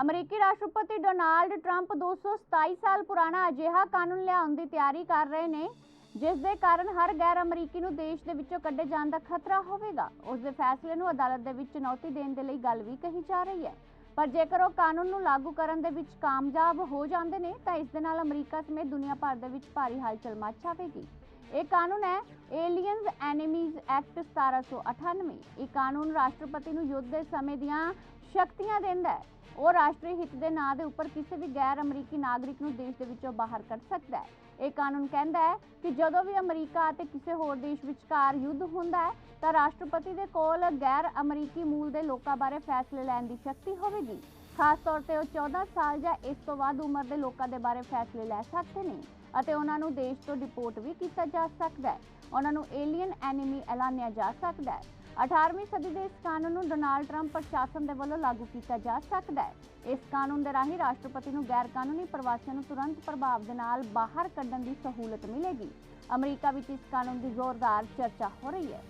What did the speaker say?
ਅਮਰੀਕੀ ਰਾਸ਼ਟਰਪਤੀ Donald Trump 227 ਸਾਲ ਪੁਰਾਣਾ ਅਜਿਹਾ ਕਾਨੂੰਨ ਲਿਆਉਣ ਦੀ ਤਿਆਰੀ ਕਰ ਰਹੇ ਨੇ, ਜਿਸ ਦੇ ਕਾਰਨ ਹਰ ਗੈਰ ਅਮਰੀਕੀ ਨੂੰ ਦੇਸ਼ ਦੇ ਵਿੱਚੋਂ ਕੱਢੇ ਜਾਣ ਦਾ ਖਤਰਾ ਹੋਵੇਗਾ। ਉਸ ਦੇ ਫੈਸਲੇ ਨੂੰ ਅਦਾਲਤ ਦੇ ਵਿੱਚ ਚੁਣੌਤੀ ਦੇਣ ਦੇ ਲਈ ਗੱਲ ਵੀ ਕਹੀ ਜਾ ਰਹੀ ਹੈ। ਪਰ ਜੇਕਰ ਉਹ ਕਾਨੂੰਨ ਨੂੰ ਲਾਗੂ ਕਰਨ ਦੇ ਵਿੱਚ ਕਾਮਯਾਬ ਹੋ ਜਾਂਦੇ ਨੇ, ਤਾਂ ਇਸ ਦੇ ਨਾਲ ਅਮਰੀਕਾ ਸਮੇਤ ਦੁਨੀਆ ਭਰ ਦੇ ਵਿੱਚ ਭਾਰੀ ਹਲਚਲ ਮਚ ਆਵੇਗੀ। ਇਹ ਕਾਨੂੰਨ ਹੈ ਏਲੀਅਨਸ ਐਨੀਮੀਜ਼ ਐਕਟ 1798 ਇਹ ਕਾਨੂੰਨ ਰਾਸ਼ਟਰਪਤੀ ਨੂੰ ਯੁੱਧ ਦੇ ਸਮੇਂ ਦੀਆਂ ਸ਼ਕਤੀਆਂ ਦਿੰਦਾ ਹੈ। ਉਹ ਰਾਸ਼ਟਰੀ ਹਿੱਤ ਦੇ ਨਾਂ ਦੇ ਉੱਪਰ ਕਿਸੇ ਵੀ ਗੈਰ ਅਮਰੀਕੀ ਨਾਗਰਿਕ ਨੂੰ ਦੇਸ਼ ਦੇ ਵਿੱਚੋਂ ਬਾਹਰ ਕੱਢ ਸਕਦਾ ਹੈ। ਇਹ ਕਾਨੂੰਨ ਕਹਿੰਦਾ ਹੈ ਕਿ ਜਦੋਂ ਵੀ ਅਮਰੀਕਾ ਅਤੇ ਕਿਸੇ ਹੋਰ ਦੇਸ਼ ਵਿਚਕਾਰ ਯੁੱਧ ਹੁੰਦਾ ਹੈ, ਤਾਂ ਰਾਸ਼ਟਰਪਤੀ ਦੇ ਕੋਲ ਗੈਰ ਅਮਰੀਕੀ ਮੂਲ ਦੇ ਲੋਕਾਂ ਬਾਰੇ ਫੈਸਲੇ ਲੈਣ ਦੀ ਸ਼ਕਤੀ ਹੋਵੇਗੀ। ਖਾਸ ਤੌਰ ਤੇ ਉਹ 14 ਸਾਲ ਜਾਂ ਇਸ ਤੋਂ ਵੱਧ ਉਮਰ ਦੇ ਲੋਕਾਂ ਦੇ ਬਾਰੇ ਫੈਸਲੇ ਲੈ ਸਕਦੇ ਨੇ ਅਤੇ ਉਹਨਾਂ ਨੂੰ ਦੇਸ਼ ਤੋਂ ਡਿਪੋਰਟ ਵੀ ਕੀਤਾ ਜਾ ਸਕਦਾ ਹੈ। ਉਹਨਾਂ ਨੂੰ ਏਲੀਅਨ ਐਨੀਮੀ ਐਲਾਨਿਆ ਜਾ ਸਕਦਾ ਹੈ। 18ਵੀਂ ਸਦੀ ਦੇ ਇਸ ਕਾਨੂੰਨ ਨੂੰ ਡੋਨਾਲਡ ਟਰੰਪ ਪ੍ਰਸ਼ਾਸਨ ਦੇ ਵੱਲੋਂ ਲਾਗੂ ਕੀਤਾ ਜਾ ਸਕਦਾ ਹੈ। ਇਸ ਕਾਨੂੰਨ ਦੇ ਰਾਹੀਂ ਰਾਸ਼ਟਰਪਤੀ ਨੂੰ ਗੈਰ ਕਾਨੂੰਨੀ ਪ੍ਰਵਾਸੀਆਂ ਨੂੰ ਤੁਰੰਤ ਪ੍ਰਭਾਵ ਦੇ ਨਾਲ ਬਾਹਰ ਕੱਢਣ ਦੀ ਸਹੂਲਤ ਮਿਲੇਗੀ। ਅਮਰੀਕਾ ਵਿੱਚ ਇਸ ਕਾਨੂੰਨ ਦੀ ਜ਼ੋਰਦਾਰ ਚਰਚਾ ਹੋ ਰਹੀ ਹੈ।